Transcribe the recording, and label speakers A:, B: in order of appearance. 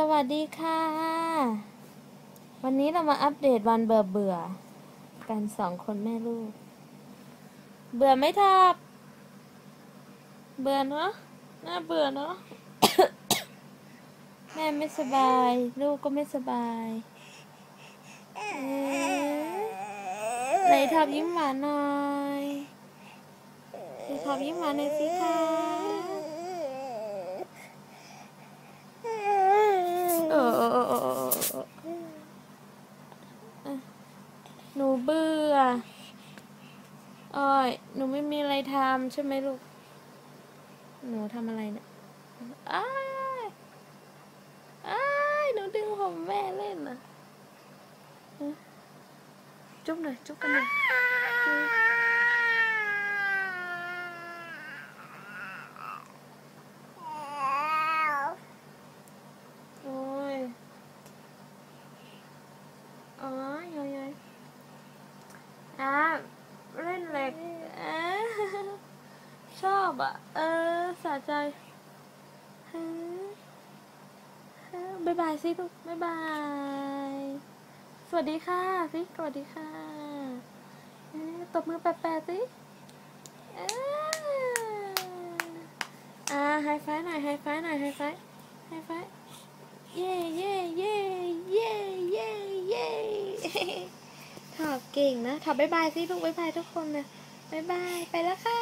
A: สวัสดีค่ะ วันนี้เรามาอัปเดตวันเบื่อเบื่อๆกันสองคนแม่ลูก เบื่อไหมทับเบื่อเนาะน่าเบื่อเนาะ แม่ไม่สบาย ลูกก็ไม่สบายไหนทับยิ้มหวานหน่อยไหนทับยิ้มหวานหน่อยสิคะเออเออเออเออเออเออ หนูเบื่ออ้อยหนูไม่มีอะไรทำใช่ไหมลูก หนูทำอะไรเนี่ยอ้ายอ้ายหนูดึงผมแม่เล่นนะจุ๊บหน่อยจุ๊บกันหน่อยโอ้ยอ๋อยยยอะเล่นเหล็กอะ ช อบอะ เออสะใจฮะฮะบายบายสิลูกบายบาย สวัสดีค่ะสิสวัสดีค่ะตบมือแปะๆสิอ่าไฮไฟว์หน่อยไฮไฟว์หน่อยไฮไฟว์ไฮไฟว์เย่เย่เย่เย่เย่เย่ถอบเก่งนะถอบบายบายสิลูกบายบายทุกคนเลยบ๊ายบาย ไปแล้วค่ะ